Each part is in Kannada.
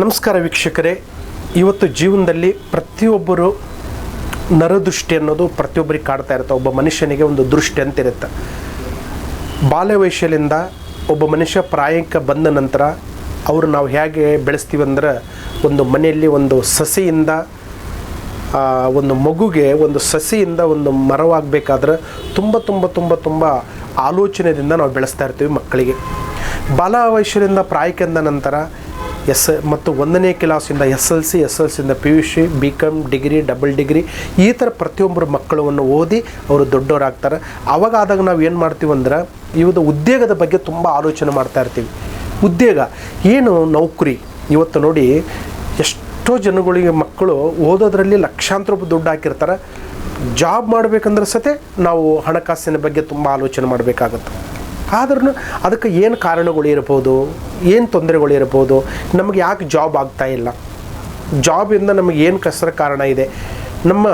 ನಮಸ್ಕಾರ ವೀಕ್ಷಕರೇ. ಇವತ್ತು ಜೀವನದಲ್ಲಿ ಪ್ರತಿಯೊಬ್ಬರು ನರದೃಷ್ಟಿ ಅನ್ನೋದು ಪ್ರತಿಯೊಬ್ಬರಿಗೆ ಕಾಡ್ತಾ ಇರುತ್ತೆ. ಒಬ್ಬ ಮನುಷ್ಯನಿಗೆ ಒಂದು ದೃಷ್ಟಿ ಅಂತ ಇರುತ್ತೆ. ಬಾಲ್ಯ ವಯಸ್ಸಲ್ಲಿಂದ ಒಬ್ಬ ಮನುಷ್ಯ ಪ್ರಾಯಕ್ಕೆ ಬಂದ ನಂತರ ಅವರು ನಾವು ಹೇಗೆ ಬೆಳೆಸ್ತೀವಿ ಅಂದ್ರೆ ಒಂದು ಮನೆಯಲ್ಲಿ ಒಂದು ಸಸಿಯಿಂದ ಒಂದು ಮಗುಗೆ ಒಂದು ಸಸಿಯಿಂದ ಒಂದು ಮರವಾಗಬೇಕಾದ್ರೆ ತುಂಬ ತುಂಬ ತುಂಬ ತುಂಬ ಆಲೋಚನೆಯಿಂದ ನಾವು ಬೆಳೆಸ್ತಾ ಇರ್ತೀವಿ ಮಕ್ಕಳಿಗೆ. ಬಾಲ ವಯಸ್ಸಿನಿಂದ ಪ್ರಾಯಕ್ಕೆಂದ ನಂತರ ಎಸ್ ಮತ್ತು ಒಂದನೇ ಕ್ಲಾಸಿಂದ S L C, S L ಸಿಯಿಂದ P U C B com degree, double degree ಈ ಥರ ಪ್ರತಿಯೊಬ್ಬರು ಮಕ್ಕಳನ್ನು ಓದಿ ಅವರು ದೊಡ್ಡವರಾಗ್ತಾರೆ. ಅವಾಗ ಆದಾಗ ನಾವು ಏನು ಮಾಡ್ತೀವಿ ಅಂದ್ರೆ ಇವತ್ತು ಉದ್ಯೋಗದ ಬಗ್ಗೆ ತುಂಬ ಆಲೋಚನೆ ಮಾಡ್ತಾ ಇರ್ತೀವಿ. ಉದ್ಯೋಗ, ಏನು ನೌಕರಿ? ಇವತ್ತು ನೋಡಿ ಎಷ್ಟೋ ಜನಗಳಿಗೆ ಮಕ್ಕಳು ಓದೋದ್ರಲ್ಲಿ ಲಕ್ಷಾಂತರ ರೂಪಾಯಿ ದುಡ್ಡು ಹಾಕಿರ್ತಾರೆ. ಜಾಬ್ ಮಾಡಬೇಕಂದ್ರೆ ಸತೆ ನಾವು ಹಣಕಾಸಿನ ಬಗ್ಗೆ ತುಂಬ ಆಲೋಚನೆ ಮಾಡಬೇಕಾಗತ್ತೆ. ಆದ್ರೂ ಅದಕ್ಕೆ ಏನು ಕಾರಣಗಳು ಇರ್ಬೋದು, ಏನು ತೊಂದರೆಗಳು ಇರ್ಬೋದು, ನಮಗೆ ಯಾಕೆ ಜಾಬ್ ಆಗ್ತಾ ಇಲ್ಲ? ಜಾಬಿಂದ ನಮಗೆ ಏನು ಕಸರ ಕಾರಣ ಇದೆ? ನಮ್ಮ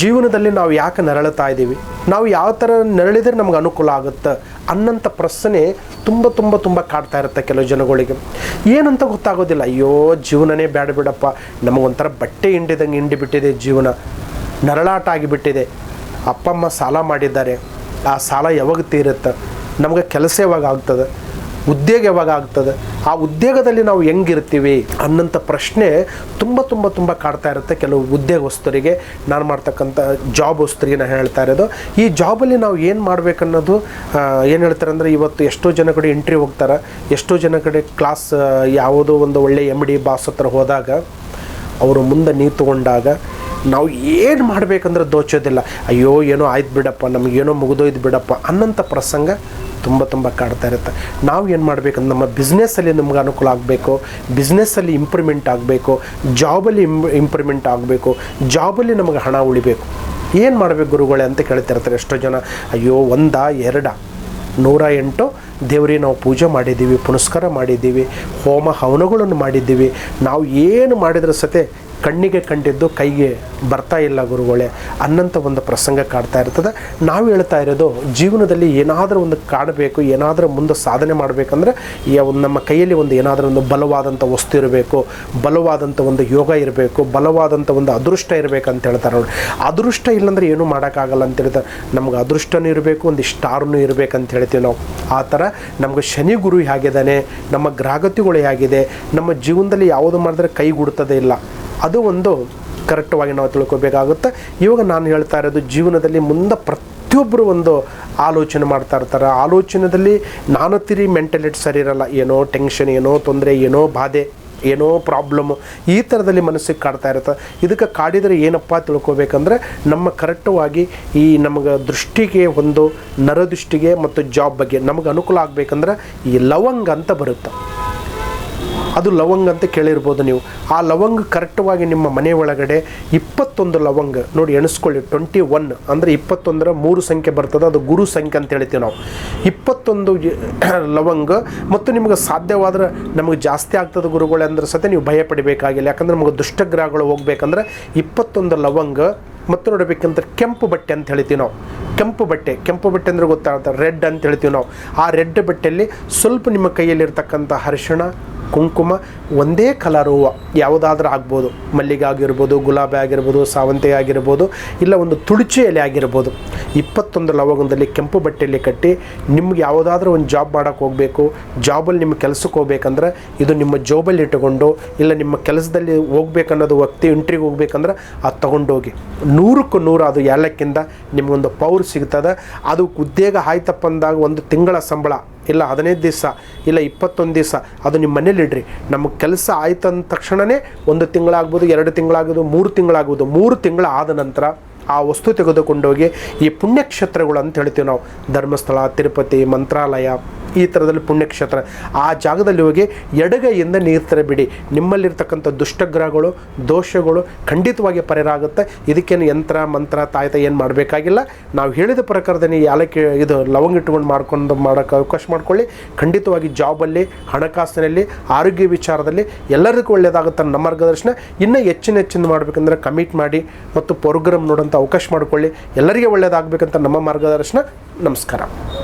ಜೀವನದಲ್ಲಿ ನಾವು ಯಾಕೆ ನರಳುತ್ತಾ ಇದ್ದೀವಿ? ನಾವು ಯಾವ ಥರ ನರಳಿದರೆ ನಮ್ಗೆ ಅನುಕೂಲ ಆಗುತ್ತೆ ಅನ್ನಂಥ ಪ್ರಶ್ನೆ ತುಂಬ ತುಂಬ ತುಂಬ ಕಾಡ್ತಾ ಇರುತ್ತೆ ಕೆಲವು ಜನಗಳಿಗೆ. ಏನಂತ ಗೊತ್ತಾಗೋದಿಲ್ಲ. ಅಯ್ಯೋ, ಜೀವನನೇ ಬೇಡ ಬಿಡಪ್ಪ. ನಮಗೊಂಥರ ಬಟ್ಟೆ ಹಿಂಡಿದಂಗೆ ಹಿಂಡಿಬಿಟ್ಟಿದೆ ಜೀವನ. ನರಳಾಟ ಆಗಿಬಿಟ್ಟಿದೆ ಅಪ್ಪ, ಅಮ್ಮ ಸಾಲ ಮಾಡಿದ್ದಾರೆ. ಆ ಸಾಲ ಯಾವಾಗ ತೀರುತ್ತೆ? ನಮಗೆ ಕೆಲಸ ಯಾವಾಗ ಆಗ್ತದೆ? ಉದ್ಯೋಗ ಯಾವಾಗ ಆಗ್ತದೆ? ಆ ಉದ್ಯೋಗದಲ್ಲಿ ನಾವು ಹೆಂಗಿರ್ತೀವಿ ಅನ್ನೋಂಥ ಪ್ರಶ್ನೆ ತುಂಬ ತುಂಬ ತುಂಬ ಕಾಡ್ತಾ ಇರುತ್ತೆ ಕೆಲವು ಉದ್ಯೋಗಸ್ಥರಿಗೆ. ನಾನು ಮಾಡ್ತಕ್ಕಂಥ ಜಾಬ್ ವಸ್ತರಿಗೆ ನಾನು ಹೇಳ್ತಾ ಇರೋದು. ಈ ಜಾಬಲ್ಲಿ ನಾವು ಏನು ಮಾಡಬೇಕನ್ನೋದು ಏನು ಹೇಳ್ತಾರೆ ಅಂದರೆ ಇವತ್ತು ಎಷ್ಟೋ ಜನ ಕಡೆ ಎಂಟ್ರಿ ಹೋಗ್ತಾರೆ. ಎಷ್ಟೋ ಜನ ಕಡೆ ಕ್ಲಾಸ್ ಯಾವುದೋ ಒಂದು ಒಳ್ಳೆಯ ಎಂ ಡಿ ಬಾಸ್ ಹತ್ರ ಹೋದಾಗ, ಅವರು ಮುಂದೆ ನಿಂತುಕೊಂಡಾಗ ನಾವು ಏನು ಮಾಡಬೇಕಂದ್ರೆ ದೋಚೋದಿಲ್ಲ. ಅಯ್ಯೋ, ಏನೋ ಆಯ್ತು ಬಿಡಪ್ಪ, ನಮಗೇನೋ ಮುಗಿದೋಯ್ತು ಬಿಡಪ್ಪ ಅನ್ನಂಥ ಪ್ರಸಂಗ ತುಂಬ ತುಂಬ ಕಾಡ್ತಾ ಇರುತ್ತೆ. ನಾವು ಏನು ಮಾಡಬೇಕಂದ್ರೆ ನಮ್ಮ ಬಿಸ್ನೆಸ್ಸಲ್ಲಿ ನಮ್ಗೆ ಅನುಕೂಲ ಆಗಬೇಕು ಬಿಸ್ನೆಸ್ಸಲ್ಲಿ ಇಂಪ್ರೂವ್ಮೆಂಟ್ ಆಗಬೇಕು ಜಾಬಲ್ಲಿ ಇಂಪ್ ಇಂಪ್ರೂವ್ಮೆಂಟ್ ಆಗಬೇಕು ಜಾಬಲ್ಲಿ ನಮಗೆ ಹಣ ಉಳಿಬೇಕು. ಏನು ಮಾಡಬೇಕು ಗುರುಗಳೇ ಅಂತ ಕೇಳ್ತಿರ್ತಾರೆ ಎಷ್ಟೋ ಜನ. ಅಯ್ಯೋ, ಒಂದ, ಎರಡ, ನೂರ ಎಂಟು ದೇವರಿಗೆ ನಾವು ಪೂಜೆ ಮಾಡಿದ್ದೀವಿ, ಪುನಸ್ಕಾರ ಮಾಡಿದ್ದೀವಿ, ಹೋಮ ಹವನಗಳನ್ನು ಮಾಡಿದ್ದೀವಿ. ನಾವು ಏನು ಮಾಡಿದ್ರೆ ಸತೆ ಕಣ್ಣಿಗೆ ಕಂಡಿದ್ದು ಕೈಗೆ ಬರ್ತಾ ಇಲ್ಲ ಗುರುಗಳೇ. ಅನ್ನಂಥ ಒಂದು ಪ್ರಸಂಗ ಕಾಡ್ತಾ ಇರ್ತದೆ. ನಾವು ಹೇಳ್ತಾ ಇರೋದು ಜೀವನದಲ್ಲಿ ಏನಾದರೂ ಒಂದು ಕಾಡಬೇಕು ಏನಾದರೂ ಮುಂದೆ ಸಾಧನೆ ಮಾಡಬೇಕಂದ್ರೆ ನಮ್ಮ ಕೈಯಲ್ಲಿ ಒಂದು ಏನಾದರೂ ಒಂದು ಬಲವಾದಂಥ ವಸ್ತು ಇರಬೇಕು ಬಲವಾದಂಥ ಒಂದು ಯೋಗ ಇರಬೇಕು ಬಲವಾದಂಥ ಒಂದು ಅದೃಷ್ಟ ಇರಬೇಕು ಅಂತ ಹೇಳ್ತಾರೆ ನೋಡಿ ಅದೃಷ್ಟ ಇಲ್ಲಾಂದ್ರೆ ಏನೂ ಮಾಡೋಕ್ಕಾಗಲ್ಲ ಅಂತ ಹೇಳ್ತಾರೆ. ನಮ್ಗೆ ಅದೃಷ್ಟನೂ ಇರಬೇಕು, ಒಂದು ಸ್ಟಾರ್ನೂ ಇರಬೇಕಂತ ಹೇಳ್ತೀವಿ ನಾವು. ಆ ಥರ ನಮಗೆ ಶನಿ ಗುರು ಹೇಗಿದ್ದಾನೆ ನಮ್ಮ ಗ್ರಹಗತಿಗಳು ಹೇಗಿದೆ ನಮ್ಮ ಜೀವನದಲ್ಲಿ ಯಾವುದು ಮಾಡಿದ್ರೆ ಕೈಗೂಡ್ತದೆ ಇಲ್ಲ. ಅದು ಒಂದು ಕರೆಕ್ಟ್ವಾಗಿ ನಾವು ತಿಳ್ಕೊಬೇಕಾಗುತ್ತೆ. ಇವಾಗ ನಾನು ಹೇಳ್ತಾ ಇರೋದು ಜೀವನದಲ್ಲಿ ಮುಂದೆ ಪ್ರತಿಯೊಬ್ಬರು ಒಂದು ಆಲೋಚನೆ ಮಾಡ್ತಾ ಇರ್ತಾರೆ. ಆಲೋಚನೆಯಲ್ಲಿ ನಾನು ತಿರಿ ಮೆಂಟಲಿಟಿ ಸರಿ ಇರಲ್ಲ. ಏನೋ ಟೆನ್ಷನ್ ಏನೋ ತೊಂದರೆ, ಏನೋ ಬಾಧೆ, ಏನೋ ಪ್ರಾಬ್ಲಮ್ಮು ಈ ಥರದಲ್ಲಿ ಮನಸ್ಸಿಗೆ ಕಾಡ್ತಾ ಇರುತ್ತೆ. ಇದಕ್ಕೆ ಕಾಡಿದರೆ ಏನಪ್ಪ ತಿಳ್ಕೊಬೇಕಂದ್ರೆ ನಮ್ಮ ಕರೆಕ್ಟವಾಗಿ ಈ ನಮಗೆ ದೃಷ್ಟಿಗೆ ಒಂದು ನರದೃಷ್ಟಿಗೆ ಮತ್ತು ಜಾಬ್ ಬಗ್ಗೆ ನಮಗೆ ಅನುಕೂಲ ಆಗಬೇಕಂದ್ರೆ ಈ ಲವಂಗ್ ಅಂತ ಬರುತ್ತೆ. ಅದು ಲವಂಗ ಅಂತ ಕೇಳಿರ್ಬೋದು ನೀವು. ಆ ಲವಂಗ ಕರೆಕ್ಟವಾಗಿ ನಿಮ್ಮ ಮನೆ ಒಳಗಡೆ ಇಪ್ಪತ್ತೊಂದು ಲವಂಗ, ನೋಡಿ ಎಣಿಸ್ಕೊಳ್ಳಿ ಟ್ವೆಂಟಿ ಒನ್ ಅಂದರೆ ಇಪ್ಪತ್ತೊಂದರ ಮೂರು ಸಂಖ್ಯೆ ಬರ್ತದೆ, ಅದು ಗುರು ಸಂಖ್ಯೆ ಅಂತ ಹೇಳ್ತೀವಿ ನಾವು. ಇಪ್ಪತ್ತೊಂದು ಲವಂಗ, ಮತ್ತು ನಿಮಗೆ ಸಾಧ್ಯವಾದ್ರೆ ನಮಗೆ ಜಾಸ್ತಿ ಆಗ್ತದೆ ಗುರುಗಳೇ ಅಂದ್ರೆ ಸತೆ ನೀವು ಭಯ ಪಡಿಬೇಕಾಗಿಲ್ಲ. ಯಾಕಂದ್ರೆ ನಮಗೆ ದುಷ್ಟಗ್ರಹಗಳು ಹೋಗ್ಬೇಕಂದ್ರೆ ಇಪ್ಪತ್ತೊಂದು ಲವಂಗ, ಮತ್ತು ನೋಡಬೇಕಂದ್ರೆ ಕೆಂಪು ಬಟ್ಟೆ ಅಂತ ಹೇಳ್ತೀವಿ ನಾವು. ಕೆಂಪು ಬಟ್ಟೆ ಕೆಂಪು ಬಟ್ಟೆ ಅಂದರೆ ಗೊತ್ತಾಗುತ್ತೆ, ರೆಡ್ ಅಂತ ಹೇಳ್ತೀವಿ ನಾವು. ಆ ರೆಡ್ ಬಟ್ಟೆಯಲ್ಲಿ ಸ್ವಲ್ಪ ನಿಮ್ಮ ಕೈಯಲ್ಲಿರ್ತಕ್ಕಂಥ ಅರಿಶಿಣ ಕುಂಕುಮ ಒಂದೇ ಕಲರ್ ಹೂವು ಯಾವುದಾದ್ರೂ ಆಗ್ಬೋದು. ಮಲ್ಲಿಗೆ ಆಗಿರ್ಬೋದು ಗುಲಾಬಿ ಆಗಿರ್ಬೋದು, ಸಾವಂತಿ ಆಗಿರ್ಬೋದು, ಇಲ್ಲ ಒಂದು ತುಳಚಿ ಎಲೆ ಆಗಿರ್ಬೋದು. ಇಪ್ಪತ್ತೊಂದು ಲವಂಗದಲ್ಲಿ ಕೆಂಪು ಬಟ್ಟೆಯಲ್ಲಿ ಕಟ್ಟಿ ನಿಮ್ಗೆ ಯಾವುದಾದ್ರೂ ಒಂದು ಜಾಬ್ ಮಾಡೋಕ್ಕೆ ಹೋಗಬೇಕು ಜಾಬಲ್ಲಿ ನಿಮ್ಮ ಕೆಲಸಕ್ಕೆ ಹೋಗ್ಬೇಕಂದ್ರೆ ಇದು ನಿಮ್ಮ ಜಾಬಲ್ಲಿ ಇಟ್ಟುಕೊಂಡು, ಇಲ್ಲ ನಿಮ್ಮ ಕೆಲಸದಲ್ಲಿ ಹೋಗ್ಬೇಕನ್ನೋದು ವ್ಯಕ್ತಿ ಇಂಟ್ರಿಗೆ ಹೋಗ್ಬೇಕಂದ್ರೆ ಅದು ತೊಗೊಂಡೋಗಿ. ನೂರಕ್ಕೂ ನೂರು ಅದು ಏಲಕ್ಕಿಂದ ನಿಮಗೊಂದು ಪವರ್ ಸಿಗ್ತದೆ. ಅದು ಉದ್ಯೋಗ ಆಯ್ತಪ್ಪ ಅಂದಾಗ ಒಂದು ತಿಂಗಳ ಸಂಬಳ ಇಲ್ಲ ಹದಿನೈದು ದಿವಸ, ಇಲ್ಲ ಇಪ್ಪತ್ತೊಂದು ದಿವಸ, ಅದು ನಿಮ್ಮ ಮನೇಲಿ ಇಡ್ರಿ. ನಮಗೆ ಕೆಲಸ ಆಯ್ತು ಅಂದ ತಕ್ಷಣವೇ ಒಂದು ತಿಂಗಳಾಗ್ಬೋದು, ಎರಡು ತಿಂಗಳಾಗ್ಬೋದು, ಮೂರು ತಿಂಗಳಾಗ್ಬೋದು, ಮೂರು ತಿಂಗಳ ಆದ ನಂತರ ಆ ವಸ್ತು ತೆಗೆದುಕೊಂಡೋಗಿ ಈ ಪುಣ್ಯಕ್ಷೇತ್ರಗಳು ಅಂತ ಹೇಳ್ತೀವಿ ನಾವು. ಧರ್ಮಸ್ಥಳ, ತಿರುಪತಿ, ಮಂತ್ರಾಲಯ ಈ ಥರದಲ್ಲಿ ಪುಣ್ಯಕ್ಷೇತ್ರ. ಆ ಜಾಗದಲ್ಲಿ ಹೋಗಿ ಎಡಗೈಯಿಂದ ನೀರು ತರಬಿಡಿ. ನಿಮ್ಮಲ್ಲಿರ್ತಕ್ಕಂಥ ದುಷ್ಟಗ್ರಹಗಳು, ದೋಷಗಳು ಖಂಡಿತವಾಗಿ ಪರಿಹಾರ ಆಗುತ್ತೆ. ಇದಕ್ಕೇನು ಯಂತ್ರ, ಮಂತ್ರ, ತಾಯ್ತ ಏನು ಮಾಡಬೇಕಾಗಿಲ್ಲ. ನಾವು ಹೇಳಿದ ಪ್ರಕಾರದಲ್ಲಿ ಯಾಲಕ್ಕೆ, ಇದು ಲವಂಗ ಇಟ್ಕೊಂಡು ಮಾಡ್ಕೊಂಡು ಮಾಡೋಕ್ಕೆ ಅವಕಾಶ ಮಾಡ್ಕೊಳ್ಳಿ. ಖಂಡಿತವಾಗಿ ಜಾಬಲ್ಲಿ, ಹಣಕಾಸಿನಲ್ಲಿ, ಆರೋಗ್ಯ ವಿಚಾರದಲ್ಲಿ ಎಲ್ಲರಿಗೂ ಒಳ್ಳೆಯದಾಗುತ್ತೆ ನಮ್ಮ ಮಾರ್ಗದರ್ಶನ. ಇನ್ನೂ ಹೆಚ್ಚಿನ ಹೆಚ್ಚಿನ ಮಾಡಬೇಕಂದ್ರೆ ಕಮಿಟ್ ಮಾಡಿ ಮತ್ತು ಪ್ರೋಗ್ರಾಮ್ ನೋಡೋಂಥ ಅವಕಾಶ ಮಾಡಿಕೊಳ್ಳಿ. ಎಲ್ಲರಿಗೆ ಒಳ್ಳೆಯದಾಗಬೇಕಂತ ನಮ್ಮ ಮಾರ್ಗದರ್ಶನ. ನಮಸ್ಕಾರ.